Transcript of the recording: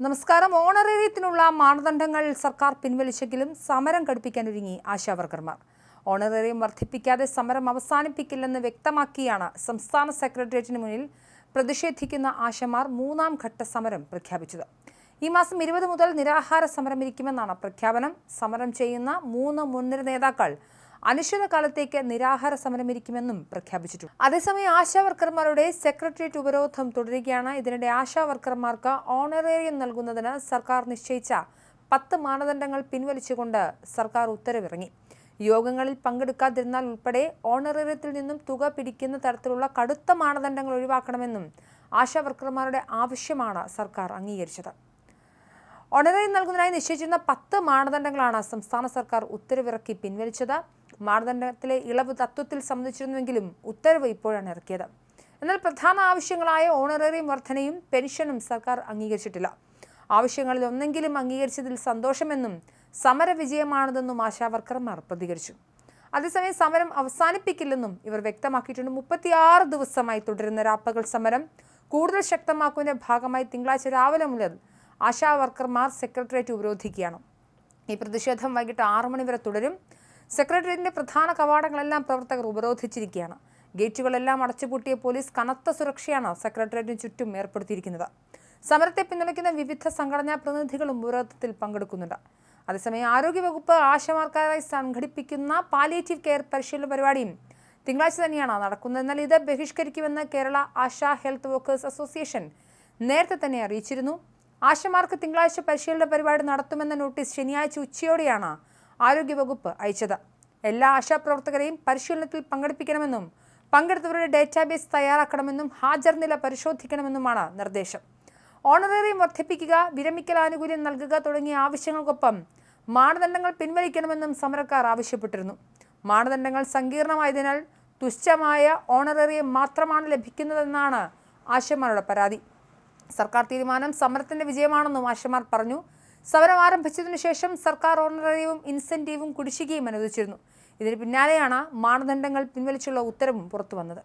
നമസ്കാരം. ഓണറേറിയത്തിനുള്ള മാനദണ്ഡങ്ങൾ സർക്കാർ പിൻവലിച്ചെങ്കിലും സമരം ഘടിപ്പിക്കാനൊരുങ്ങി ആശാവർക്കർമാർ ഓണറേറിയം വർദ്ധിപ്പിക്കാതെ സമരം അവസാനിപ്പിക്കില്ലെന്ന് വ്യക്തമാക്കിയാണ് സംസ്ഥാന സെക്രട്ടേറിയറ്റിന് മുന്നിൽ പ്രതിഷേധിക്കുന്ന ആശമാർ മൂന്നാം ഘട്ട സമരം പ്രഖ്യാപിച്ചത്. ഈ മാസം ഇരുപത് മുതൽ നിരാഹാര സമരം ഇരിക്കുമെന്നാണ് പ്രഖ്യാപനം. സമരം ചെയ്യുന്ന മൂന്ന് മുൻനിര നേതാക്കൾ അനിശ്ചിതകാലത്തേക്ക് നിരാഹാര സമരമിരിക്കുമെന്നും പ്രഖ്യാപിച്ചിട്ടുണ്ട്. അതേസമയം ആശാവർക്കർമാരുടെ സെക്രട്ടേറിയറ്റ് ഉപരോധം തുടരുകയാണ്. ഇതിനിടെ ആശാവർക്കർമാർക്ക് ഓണറേറിയം നൽകുന്നതിന് സർക്കാർ നിശ്ചയിച്ച പത്ത് മാനദണ്ഡങ്ങൾ പിൻവലിച്ചുകൊണ്ട് സർക്കാർ ഉത്തരവിറങ്ങി. യോഗങ്ങളിൽ പങ്കെടുക്കാതിരുന്നാൽ ഉൾപ്പെടെ ഓണറേറിയത്തിൽ നിന്നും തുക പിടിക്കുന്ന തരത്തിലുള്ള കടുത്ത മാനദണ്ഡങ്ങൾ ഒഴിവാക്കണമെന്നും ആശാവർക്കർമാരുടെ ആവശ്യമാണ് സർക്കാർ അംഗീകരിച്ചത്. ഓണറേറിയം നൽകുന്നതിനായി നിശ്ചയിച്ചിരുന്ന പത്ത് മാനദണ്ഡങ്ങളാണ് സംസ്ഥാന സർക്കാർ ഉത്തരവിറക്കി പിൻവലിച്ചത്. മാനദണ്ഡത്തിലെ ഇളവ് തത്വത്തിൽ സംബന്ധിച്ചിരുന്നുവെങ്കിലും ഉത്തരവ് ഇപ്പോഴാണ് ഇറക്കിയത്. എന്നാൽ പ്രധാന ആവശ്യങ്ങളായ ഓണറേറിയം വർധനയും പെൻഷനും സർക്കാർ അംഗീകരിച്ചിട്ടില്ല. ആവശ്യങ്ങളിൽ ഒന്നെങ്കിലും അംഗീകരിച്ചതിൽ സന്തോഷമെന്നും സമര വിജയമാണിതെന്നും ആശാവർക്കർമാർ പ്രതികരിച്ചു. അതേസമയം സമരം അവസാനിപ്പിക്കില്ലെന്നും ഇവർ വ്യക്തമാക്കിയിട്ടുണ്ട്. മുപ്പത്തിയാറ് ദിവസമായി തുടരുന്ന രാപ്പകൾ സമരം കൂടുതൽ ശക്തമാക്കുന്നതിന്റെ ഭാഗമായി തിങ്കളാഴ്ച രാവിലെ മുതൽ ആശാ വർക്കർമാർ സെക്രട്ടേറിയറ്റ് ഉപരോധിക്കുകയാണ്. ഈ പ്രതിഷേധം വൈകിട്ട് ആറു മണിവരെ തുടരും. സെക്രട്ടേറിയറ്റിന്റെ പ്രധാന കവാടങ്ങളെല്ലാം പ്രവർത്തകർ ഉപരോധിച്ചിരിക്കുകയാണ്. ഗേറ്റുകളെല്ലാം അടച്ചുപൂട്ടിയ പോലീസ് കനത്ത സുരക്ഷയാണ് സെക്രട്ടേറിയറ്റിന് ചുറ്റും ഏർപ്പെടുത്തിയിരിക്കുന്നത്. സമരത്തെ പിന്തുണയ്ക്കുന്ന വിവിധ സംഘടനാ പ്രതിനിധികളും ഉപരോധത്തിൽ പങ്കെടുക്കുന്നുണ്ട്. അതേസമയം ആരോഗ്യവകുപ്പ് ആശമാർക്കാരായി സംഘടിപ്പിക്കുന്ന പാലിയേറ്റീവ് കെയർ പരിശീലന പരിപാടിയും തിങ്കളാഴ്ച തന്നെയാണ് നടക്കുന്നത്. എന്നാൽ ഇത് ബഹിഷ്കരിക്കുമെന്ന് Kerala ASHA health workers association നേരത്തെ തന്നെ അറിയിച്ചിരുന്നു. ആശമാർക്ക് തിങ്കളാഴ്ച പരിശീലന പരിപാടി നടത്തുമെന്ന നോട്ടീസ് ശനിയാഴ്ച ഉച്ചയോടെയാണ് ആരോഗ്യവകുപ്പ് അയച്ചത്. എല്ലാ ആശാപ്രവർത്തകരെയും പരിശീലനത്തിൽ പങ്കെടുപ്പിക്കണമെന്നും പങ്കെടുത്തവരുടെ ഡേറ്റാബേസ് തയ്യാറാക്കണമെന്നും ഹാജർ നില പരിശോധിക്കണമെന്നുമാണ് നിർദ്ദേശം. ഓണറേറിയം വർദ്ധിപ്പിക്കുക വിരമിക്കൽ ആനുകൂല്യം നൽകുക തുടങ്ങിയ ആവശ്യങ്ങൾക്കൊപ്പം മാനദണ്ഡങ്ങൾ പിൻവലിക്കണമെന്നും സമരക്കാർ ആവശ്യപ്പെട്ടിരുന്നു. മാനദണ്ഡങ്ങൾ സങ്കീർണമായതിനാൽ തുച്ഛമായ ഓണറേറിയം മാത്രമാണ് ലഭിക്കുന്നതെന്നാണ് ആശമാരുടെ പരാതി. സർക്കാർ തീരുമാനം സമരത്തിന്റെ വിജയമാണെന്നും ആശമാർ പറഞ്ഞു. സമരം ആരംഭിച്ചതിനു ശേഷം സർക്കാർ ഓണറേറിയവും ഇൻസെന്റീവും കുടിശ്ശികയും അനുവദിച്ചിരുന്നു. ഇതിന് പിന്നാലെയാണ് മാനദണ്ഡങ്ങൾ പിൻവലിച്ചുള്ള ഉത്തരവും പുറത്തു വന്നത്